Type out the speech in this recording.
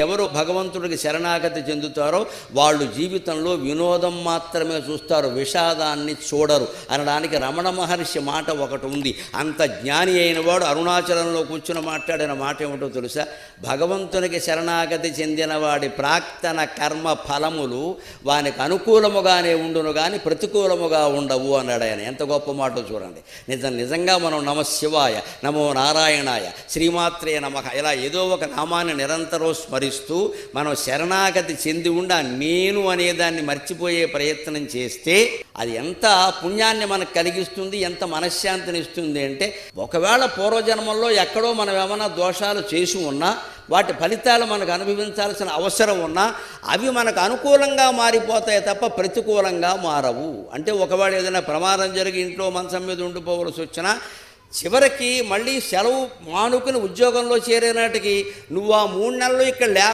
ఎవరు భగవంతుడికి శరణాగతి చెందుతారో వాళ్ళు జీవితంలో వినోదం మాత్రమే చూస్తారు విషాదాన్ని చూడరు అనడానికి రమణ మహర్షి మాట ఒకటి ఉంది. అంత జ్ఞాని అయిన వాడు అరుణాచలంలో కూర్చుని మాట్లాడిన మాట ఏమిటో తెలుసా? భగవంతునికి శరణాగతి చెందిన వాడి ప్రాక్తన కర్మ ఫలములు వానికి అనుకూలముగానే ఉండును కానీ ప్రతికూలముగా ఉండవు అన్నాడు ఆయన. ఎంత గొప్ప మాట చూడండి. నిజం నిజంగా మనం నమ శివాయ నమో నారాయణాయ శ్రీమాత్రే నమ ఇలా ఏదో ఒక నామాన్ని నిరంతరం స్మరి భావిస్తూ మనం శరణాగతి చెంది ఉండ నేను అనేదాన్ని మర్చిపోయే ప్రయత్నం చేస్తే అది ఎంత పుణ్యాన్ని మనకు కలిగిస్తుంది ఎంత మనశ్శాంతిని ఇస్తుంది అంటే ఒకవేళ పూర్వజన్మల్లో ఎక్కడో మనం ఏమైనా దోషాలు చేసి ఉన్నా వాటి ఫలితాలు మనకు అనుభవించాల్సిన అవసరం ఉన్నా అవి మనకు అనుకూలంగా మారిపోతాయి తప్ప ప్రతికూలంగా మారవు. అంటే ఒకవేళ ఏదైనా ప్రమాదం జరిగి ఇంట్లో మంచం మీద ఉండిపోవలసి వచ్చినా చివరికి మళ్ళీ సెలవు మానుకుని ఉద్యోగంలో చేరేనాటికి నువ్వు ఆ మూడు నెలలు ఇక్కడ లే